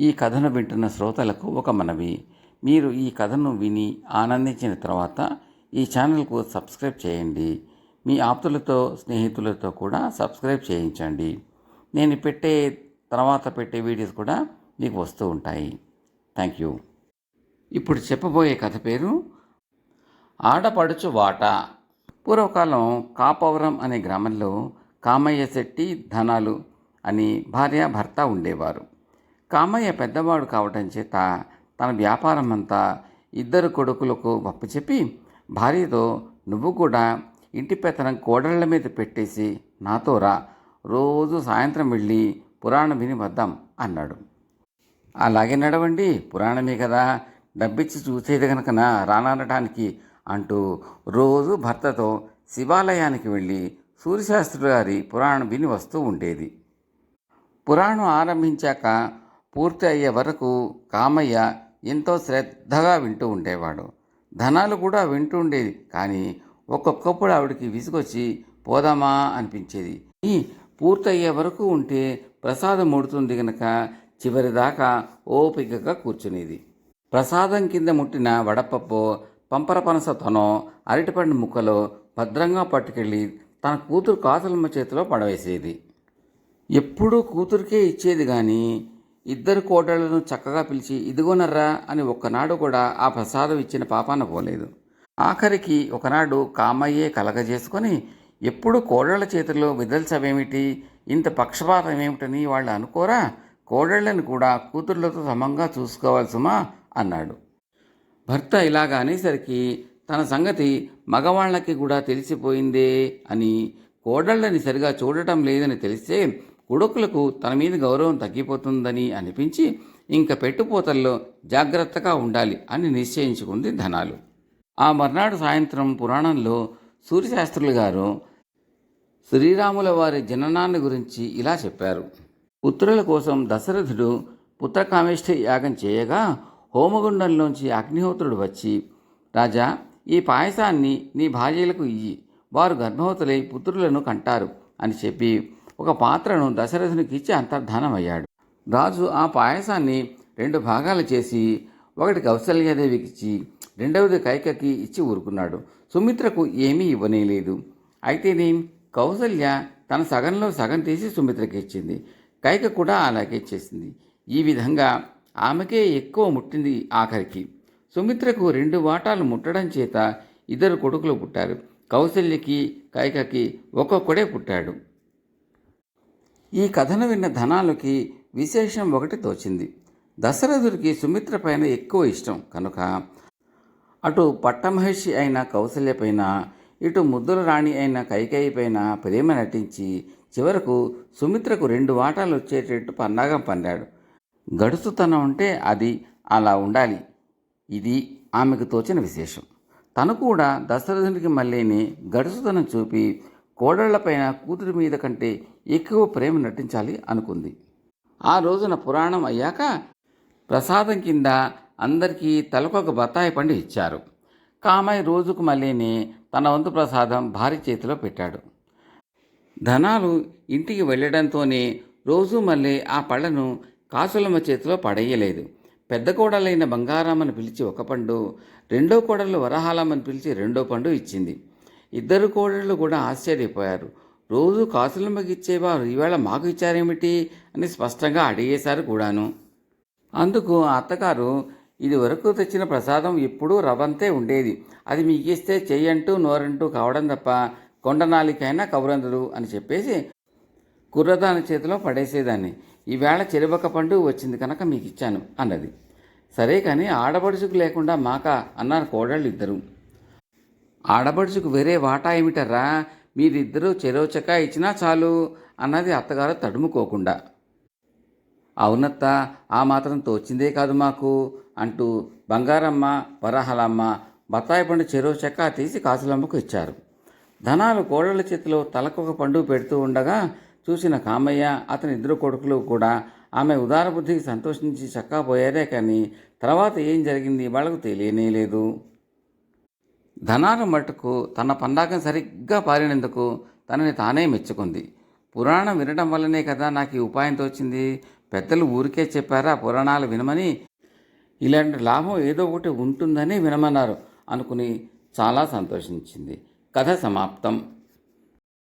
ఈ కథను వింటున్న శ్రోతలకు ఒక మనవి. మీరు ఈ కథను విని ఆనందించిన తర్వాత ఈ ఛానల్కు సబ్స్క్రైబ్ చేయండి. మీ ఆప్తులతో స్నేహితులతో కూడా సబ్స్క్రైబ్ చేయించండి. నేను పెట్టే తర్వాత పెట్టే వీడియోస్ కూడా మీకు వస్తూ ఉంటాయి. Thank you. ఇప్పుడు చెప్పబోయే కథ పేరు ఆడపడుచు వాట పూర్వకాలం కాపవరం అనే గ్రామంలో కామయ్య శెట్టి ధనాలు అని భార్య భర్త ఉండేవారు. కామయ్య పెద్దవాడు కావటం చేత తన వ్యాపారం అంతా ఇద్దరు కొడుకులకు చెప్పి భార్యతో నువ్వు కూడా ఇంటి పెత్తనం కోడళ్ళ మీద పెట్టేసి నాతో రా రోజు సాయంత్రం వెళ్ళి పురాణం విని వద్దాం అన్నాడు. అలాగే నడవండి పురాణమే కదా డబ్బిచ్చి చూసేది కనుకనా రాననటానికి అంటూ రోజు భర్తతో శివాలయానికి వెళ్ళి సూర్యశాస్త్రి గారి పురాణం విని వస్తూ ఉండేది. పురాణం ఆరంభించాక పూర్తి అయ్యే వరకు కామయ్య ఎంతో శ్రద్ధగా వింటూ ఉండేవాడు. ధనాలు కూడా వింటూ ఉండేది. కానీ ఒక్కొక్కప్పుడు ఆవిడికి విసుగొచ్చి పోదామా? అనిపించేది. ఈ పూర్తయ్యే వరకు ఉంటే ప్రసాదం ముడుతుంది గనక చివరిదాకా ఓపికగా కూర్చునేది. ప్రసాదం కింద ముట్టిన వడపప్పు పంపరపనస తనో అరటిపండు ముక్కలో భద్రంగా పట్టుకెళ్ళి తన కూతురు కాసులమ్మ చేతిలో పడవేసేది. ఎప్పుడూ కూతురికే ఇచ్చేది కానీ ఇద్దరు కోడళ్ళను చక్కగా పిలిచి ఇదిగోనర్రా అని ఒక్కనాడు కూడా ఆ ప్రసాదం ఇచ్చిన పాపాన పోలేదు. ఆఖరికి ఒకనాడు కామయ్యే కలగజేసుకొని ఎప్పుడు కోడళ్ళ చేతుల్లో విదల్సవేమిటి? ఇంత పక్షపాతం ఏమిటని వాళ్ళు అనుకోరా? కోడళ్ళను కూడా కూతుర్లతో సమంగా చూసుకోవాలి సుమా అన్నాడు. భర్త ఇలాగ అనేసరికి తన సంగతి మగవాళ్ళకి కూడా తెలిసిపోయిందే అని కోడళ్ళని సరిగా చూడటం లేదని తెలిస్తే కొడుకులకు తన మీద గౌరవం తగ్గిపోతుందని అనిపించి ఇంక పెట్టుపోతల్లో జాగ్రత్తగా ఉండాలి అని నిశ్చయించుకుంది ధనాలు. ఆ మర్నాడు సాయంత్రం పురాణంలో సూర్యశాస్త్రులు గారు శ్రీరాముల వారి జననాన్ని గురించి ఇలా చెప్పారు. పుత్రుల కోసం దశరథుడు పుత్రకామేష్ఠి యాగం చేయగా హోమగుండంలోంచి అగ్నిహోత్రుడు వచ్చి రాజా ఈ పాయసాన్ని నీ భార్యలకు ఇయ్యి వారు గర్భవతులై పుత్రులను కంటారు అని చెప్పి ఒక పాత్రను దశరథునికి ఇచ్చి అంతర్ధానమయ్యాడు. రాజు ఆ పాయసాన్ని రెండు భాగాలు చేసి ఒకటి కౌశల్యాదేవికి ఇచ్చి రెండవది కైకకి ఇచ్చి ఊరుకున్నాడు. సుమిత్రకు ఏమీ ఇవ్వనేలేదు. అయితేనే కౌసల్య తన సగంలో సగం తీసి సుమిత్రకి ఇచ్చింది. కైక కూడా అలాగే ఇచ్చేసింది ఈ విధంగా ఆమెకే ఎక్కువ ముట్టింది ఆఖరికి. సుమిత్రకు రెండు వాటాలు ముట్టడం చేత ఇద్దరు కొడుకులు పుట్టారు. కౌశల్యకి కైకకి ఒక్కొక్కడే పుట్టాడు. ఈ కథను విన్న ధనాలకి విశేషం ఒకటి తోచింది. దశరథుడికి సుమిత్ర పైన ఎక్కువ ఇష్టం. కనుక అటు పట్టమహర్షి అయిన కౌసల్య పైన ఇటు ముద్దుల రాణి అయిన కైకేయి పైన ప్రేమ నటించి చివరకు సుమిత్రకు రెండు వాటాలు వచ్చేటట్టు పన్నాగం పన్నాడు. గడుసుతనం ఉంటే అది అలా ఉండాలి. ఇది ఆమెకు తోచిన విశేషం. తను కూడా దశరథునికి మళ్ళీని గడుసుతనం చూపి కోడళ్ళపైన కూతురి మీద కంటే ఎక్కువ ప్రేమ నటించాలి అనుకుంది. ఆ రోజున పురాణం అయ్యాక ప్రసాదం కింద అందరికీ తలకొక బత్తాయి పండు ఇచ్చారు. కామయ్య రోజుకు మళ్ళీని తన వంతు ప్రసాదం భార్య చేతిలో పెట్టాడు. ధనాలు ఇంటికి వెళ్ళడంతోనే రోజు మళ్ళీ ఆ పళ్ళను కాసులమ్మ చేతిలో పడేయలేదు. పెద్ద కోడలైన బంగారామని పిలిచి ఒక పండు రెండో కోడలు వరహాలమ్మని పిలిచి రెండో పండు ఇచ్చింది. ఇద్దరు కోడళ్ళు కూడా ఆశ్చర్యపోయారు. రోజు కాసులమ్మకి ఇచ్చేవారు ఈవేళ మాకు ఇచ్చారేమిటి? అని స్పష్టంగా అడిగేశారు కూడాను. అందుకు ఆ అత్తగారు ఇది వరకు తెచ్చిన ప్రసాదం ఎప్పుడూ రవంతే ఉండేది. అది మీకు ఇస్తే చెయ్యంటూ నోరంటూ కావడం తప్ప కొండనాలికైనా కబురందరు అని చెప్పేసి కుర్రదాని చేతిలో పడేసేదాన్ని. ఈవేళ చెరువక పండు వచ్చింది కనుక మీకు ఇచ్చాను అన్నది. సరే కానీ ఆడపడుచుకు లేకుండా మాక? అన్నారు కోడళ్ళు ఇద్దరు ఆడబడుచుకు వేరే వాటా ఏమిటరా మీరిద్దరూ చెరోచక ఇచ్చినా చాలు అన్నది అత్తగారు తడుముకోకుండా. అవునత్త ఆ మాత్రం తోచిందే కాదు మాకు అంటూ బంగారమ్మ వరహలమ్మ బత్తాయి పండు చెరువు చెక్క తీసి కాసులమ్మకు ఇచ్చారు. ధనాలు కోడళ్ళ చేతిలో తలకొక పండు పెడుతూ ఉండగా చూసిన కామయ్య అతని ఇద్దరు కొడుకులు కూడా ఆమె ఉదార బుద్ధికి సంతోషించి చక్కా పోయారే కానీ తర్వాత ఏం జరిగింది వాళ్ళకు తెలియనే లేదు. ధనాలు మటుకు తన పందాకం సరిగ్గా పారినందుకు తనని తానే మెచ్చుకుంది. పురాణం వినడం వల్లనే కదా నాకు ఈ ఉపాయం తోచింది. పెద్దలు ఊరికే చెప్పారా పురాణాలు వినమని? ఇలాంటి లాభం ఏదో ఒకటి ఉంటుందని వినమన్నారు అనుకుని చాలా సంతోషించింది. కథ సమాప్తం.